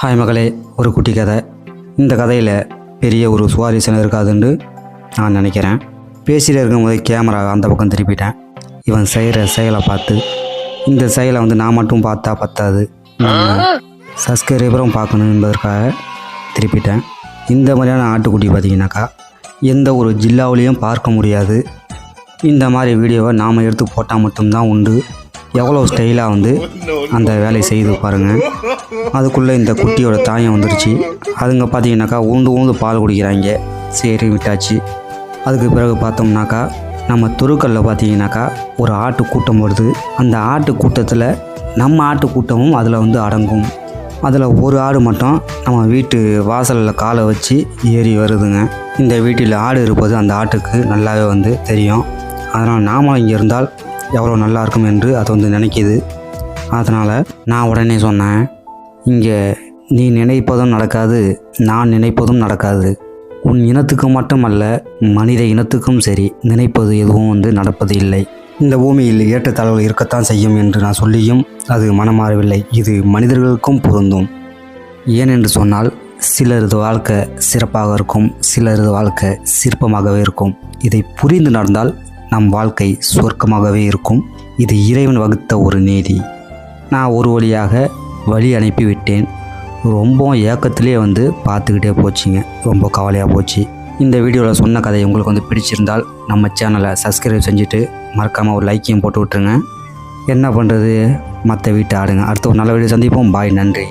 Hi மகளே ஒரு குட்டி கதை. இந்த கதையில் பெரிய ஒரு சுவாரஸ்யம் இருக்காதுன்னு நான் நினைக்கிறேன். பேசிகிட்டு இருக்கும்போது கேமரா அந்த பக்கம் திருப்பிட்டேன். இவன் செய்கிற செயலை பார்த்து இந்த செயலை வந்து நான் மட்டும் பார்த்தா பத்தாது. சப்ஸ்கிரைபரும் பார்க்கணும் என்பதற்காக திருப்பிட்டேன். இந்த மாதிரியான ஆட்டுக்குட்டி பார்த்தீங்கன்னாக்கா எந்த ஒரு ஜில்லாவிலையும் பார்க்க முடியாது. இந்த மாதிரி வீடியோவை நாம் எடுத்து போட்டால் மட்டும்தான் உண்டு. எவ்வளோ ஸ்டைலாக வந்து அந்த வேலையை செய்து பாருங்கள் அதுக்குள்ளே இந்த குட்டியோட தாயம் வந்துருச்சு. அதுங்க பார்த்தீங்கன்னாக்கா உழுந்து ஊந்து பால் குடிக்கிறாங்க. சரி விட்டாச்சு. அதுக்கு பிறகு பார்த்தோம்னாக்கா நம்ம துருக்கல்ல பார்த்தீங்கன்னாக்கா ஒரு ஆட்டு கூட்டம் வருது. அந்த ஆட்டு கூட்டத்தில் நம்ம ஆட்டு கூட்டமும் அதில் வந்து அடங்கும். அதில் ஒரு ஆடு மட்டும் நம்ம வீட்டு வாசலில் காலை வச்சு ஏறி வருதுங்க. இந்த வீட்டில் ஆடு இருப்பது அந்த ஆட்டுக்கு நல்லாவே வந்து தெரியும். அதனால் நாமளும் இங்கே இருந்தால் எவ்வளோ நல்லா இருக்கும் என்று அது வந்து நினைக்கிது. அதனால் நான் உடனே சொன்னேன் இங்கே நீ நினைப்பதும் நடக்காது நான் நினைப்பதும் நடக்காது. உன் இனத்துக்கு மட்டுமல்ல மனித இனத்துக்கும் சரி நினைப்பது எதுவும் வந்து நடப்பது இல்லை. இந்த பூமியில் ஏற்றத்தாழ்வுகள் இருக்கத்தான் செய்யும் என்று நான் சொல்லியும் அது மனமாறவில்லை. இது மனிதர்களுக்கும் பொருந்தும். ஏனென்று சொன்னால் சிலரது வாழ்க்கை சிறப்பாக இருக்கும் சிலரது வாழ்க்கை சிற்பமாகவே இருக்கும். இதை புரிந்து நடந்தால் நம் வாழ்க்கை சொர்க்கமாகவே இருக்கும். இது இறைவன் வகுத்த ஒரு நீதி. நான் ஒரு வழியாக வழி அனுப்பி விட்டேன் ரொம்ப ஏக்கத்திலே வந்து பார்த்துக்கிட்டே போச்சுங்க. ரொம்ப கவலையாக போச்சு. இந்த வீடியோவில் சொன்ன கதை உங்களுக்கு வந்து பிடிச்சிருந்தால் நம்ம சேனலை சப்ஸ்கிரைப் செஞ்சுட்டு மறக்காமல் ஒரு லைக்கையும் போட்டு விட்டுருங்க. என்ன பண்ணுறது மற்ற வீட்டை ஆடுங்க. அடுத்த ஒரு நல்ல வீடியோ சந்திப்போம். பாய் நன்றி.